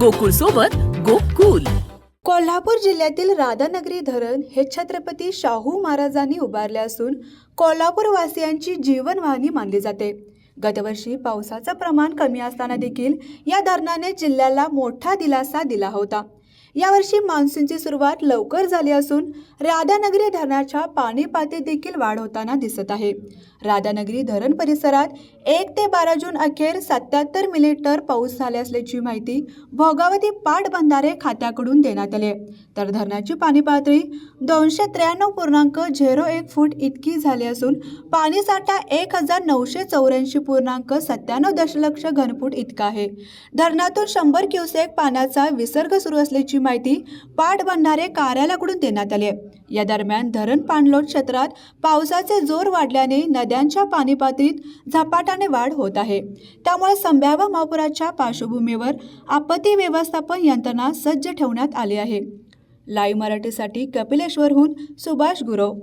गोकुळ सोबत गोकुल. कोल्हापूर जिल्ह्यातील राधानगरी धरण हे छत्रपती शाहू महाराजांनी उभारले असून कोल्हापूरवासियांची जीवनवाहिनी मानली जाते. गतवर्षी पावसाचं प्रमाण कमी असताना देखील या धरणाने जिल्ह्याला मोठा दिलासा दिला होता. यावर्षी मान्सूनची सुरुवात लवकर झाली असून राधानगरी धरणाच्या पाणी पातळीत देखील वाढ होताना दिसत आहे. राधानगरी धरण परिसरात एक ते बारा जून अखेर सत्याहत्तर मिलीमीटर पाऊस झाले असल्याची माहिती भोगावती पाटबंधारे खात्याकडून देण्यात आली. तर धरणाची पाणी पातळी दोनशे त्र्याण्णव पूर्णांक झिरो एक फूट इतकी झाली असून पाणीसाठा एक हजार नऊशे चौऱ्याऐंशी पूर्णांक सत्त्याण्णव दशलक्ष घनफूट इतका आहे. धरणातून शंभर क्युसेक पाण्याचा विसर्ग सुरू असल्याची माहिती पाटबंधारे कार्यालयाकडून देण्यात आली आहे. या दरम्यान धरण पाणलोट क्षेत्रात पावसाचे जोर वाढल्याने नद्यांच्या पाणी पातळीत झपाट्याने वाढ होत आहे. त्यामुळे संभाव्य महापुराच्या पार्श्वभूमीवर आपत्ती व्यवस्थापन यंत्रणा सज्ज ठेवण्यात आली आहे. लाईव्ह मराठीसाठी कपिलेश्वरहून सुभाष गुरव.